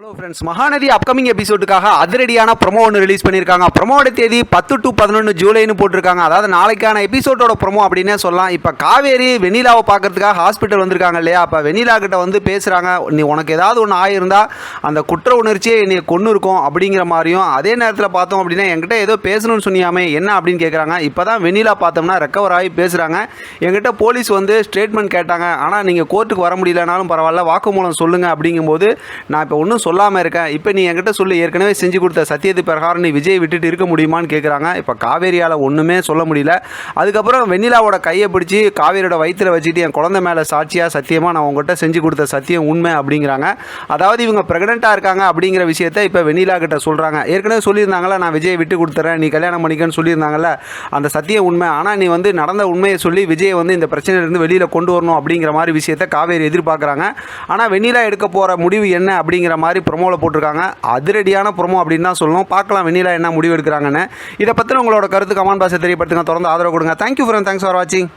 Hello friends Mahanadhi upcoming எபிசோடுக்காக அதிரடியான promo ஒன்று ரிலீஸ் பண்ணியிருக்காங்க. ப்ரொமோட தேதி பத்து டு பதினொன்று ஜூலைன்னு போட்டிருக்காங்க. அதாவது நாளைக்கான எபிசோடோட ப்ரொமோ அப்படின்னே சொல்லலாம். இப்போ காவேரி வெண்ணிலாவை பார்க்கறதுக்காக ஹாஸ்பிட்டல் வந்திருக்காங்க இல்லையா? அப்போ வெண்ணிலா கிட்ட வந்து பேசுகிறாங்க நீ உனக்கு ஏதாவது ஒன்று ஆயிருந்தா அந்த குற்ற உணர்ச்சியே என்னை கொண்டு இருக்கும் அப்படிங்கிற மாதிரியும் அதே நேரத்தில் பார்த்தோம் அப்படின்னா என்கிட்ட ஏதோ பேசணும்னு சொன்னியாமே என்ன அப்படின்னு கேட்குறாங்க இப்போ தான் வெண்ணிலா பார்த்தோம்னா ரெக்கவர் ஆகி பேசுகிறாங்க என்கிட்ட போலீஸ் வந்து ஸ்டேட்மெண்ட் கேட்டாங்க. ஆனால் நீங்கள் கோர்ட்டுக்கு வர முடியலனாலும் பரவாயில்ல வாக்குமூலம் சொல்லுங்கள் அப்படிங்கும்போது நான் இப்போ ஒன்றும் சொல்லாமல் இருக்கேன் இப்போ நீ என்கிட்ட சொல்லி ஏற்கனவே செஞ்சு கொடுத்த சத்தியத்து பிரகாரம் நீ விஜய் விட்டுட்டு இருக்க முடியுமான்னு கேட்குறாங்க இப்போ காவேரியால் ஒன்றுமே சொல்ல முடியல. அதுக்கப்புறம் வெண்ணிலாவோட கையை பிடிச்சி காவேரியோட வயிற்றில் வச்சுட்டு என் குழந்தை மேலே சாட்சியாக சத்தியமாக நான் உங்ககிட்ட செஞ்சு கொடுத்த சத்தியம் உண்மை அப்படிங்கிறாங்க. அதாவது இவங்க ப்ரெக்னெண்ட்டாக இருக்காங்க அப்படிங்கிற விஷயத்தை இப்போ வெண்ணிலா கிட்ட சொல்கிறாங்க ஏற்கனவே சொல்லியிருந்தாங்களா நான் விஜய் விட்டு கொடுத்துறேன் நீ கல்யாணம் பண்ணிக்கன்னு சொல்லியிருந்தாங்கல்ல அந்த சத்தியம் உண்மை. ஆனால் நீ வந்து நடந்த உண்மையை சொல்லி விஜய் வந்து இந்த பிரச்சனையிலேருந்து வெளியில் கொண்டு வரணும் அப்படிங்கிற மாதிரி விஷயத்தை காவேரி எதிர்பார்க்குறாங்க. ஆனால் வெண்ணிலா எடுக்க போகிற முடிவு என்ன அப்படிங்கிற மாதிரி மாதிரி ப்ரொமோவில் போட்டிருக்காங்க. அதிரடியான ப்ரொமோ அப்படின்னு தான் சொல்லணும். பார்க்கலாம் வெண்ணிலா என்ன முடிவு எடுக்கிறாங்கன்னு. இதை பற்றின உங்களோட கருத்து கமெண்ட் பாக்ஸை தெரியப்படுத்துங்க. தொடர்ந்து ஆதரவு கொடுங்க. தேங்க்யூ ஃப்ரெண்ட் தேங்க்ஸ் ஃபார் வாட்சிங்